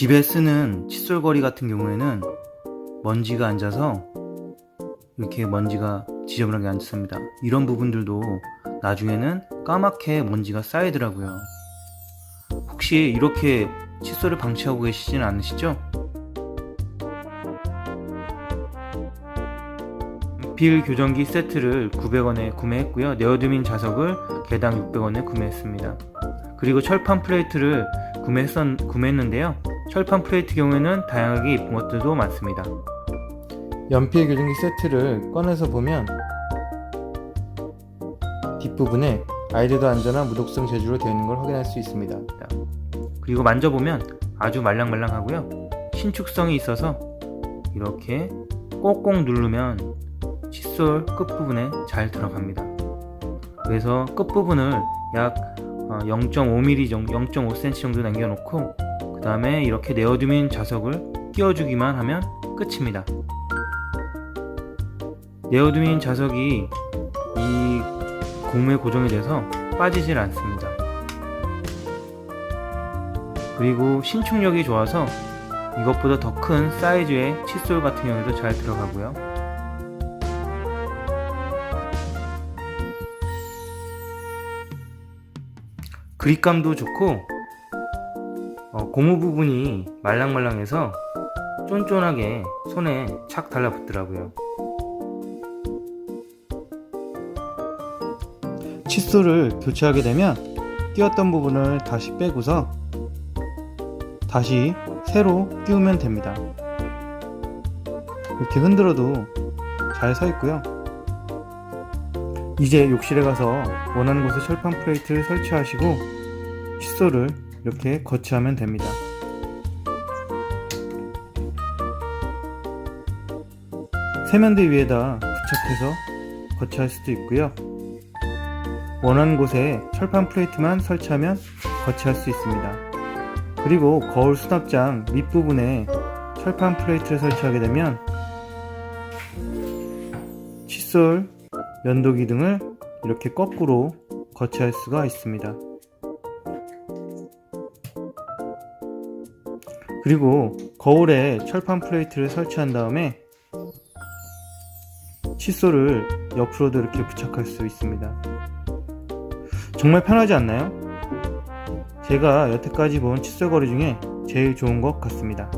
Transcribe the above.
집에 쓰는 칫솔거리 같은 경우에는 먼지가 앉아서 이렇게 먼지가 지저분하게 앉습니다. 이런 부분들도 나중에는 까맣게 먼지가 쌓이더라고요. 혹시 이렇게 칫솔을 방치하고 계시지는 않으시죠? 필 교정기 세트를 900원에 구매했고요. 네오드민 자석을 개당 600원에 구매했습니다. 그리고 철판 플레이트를 구매했었, 구매했는데요. 철판 플레이트 경우에는 다양하게 예쁜 것들도 많습니다. 연필 교정기 세트를 꺼내서 보면 뒷부분에 아이들도 안전한 무독성 재질로 되어 있는 걸 확인할 수 있습니다. 그리고 만져보면 아주 말랑말랑하고요. 신축성이 있어서 이렇게 꼭꼭 누르면 칫솔 끝부분에 잘 들어갑니다. 그래서 끝부분을 약 0.5mm 정도, 0.5cm 정도 남겨놓고 그 다음에 이렇게 네오드민 자석을 끼워주기만 하면 끝입니다. 네오드민 자석이 이 고무에 고정이 돼서 빠지질 않습니다. 그리고 신축력이 좋아서 이것보다 더 큰 사이즈의 칫솔 같은 경우에도 잘 들어가고요. 그립감도 좋고 어, 고무 부분이 말랑말랑해서 쫀쫀하게 손에 착 달라붙더라고요. 칫솔을 교체하게 되면 끼웠던 부분을 다시 빼고서 다시 새로 끼우면 됩니다. 이렇게 흔들어도 잘 서 있고요. 이제 욕실에 가서 원하는 곳에 철판 플레이트를 설치하시고 칫솔을 이렇게 거치하면 됩니다. 세면대 위에다 부착해서 거치할 수도 있고요. 원하는 곳에 철판 플레이트만 설치하면 거치할 수 있습니다. 그리고 거울 수납장 밑부분에 철판 플레이트를 설치하게 되면 칫솔, 면도기 등을 이렇게 거꾸로 거치할 수가 있습니다. 그리고 거울에 철판 플레이트를 설치한 다음에 칫솔을 옆으로도 이렇게 부착할 수 있습니다. 정말 편하지 않나요? 제가 여태까지 본 칫솔 거리 중에 제일 좋은 것 같습니다.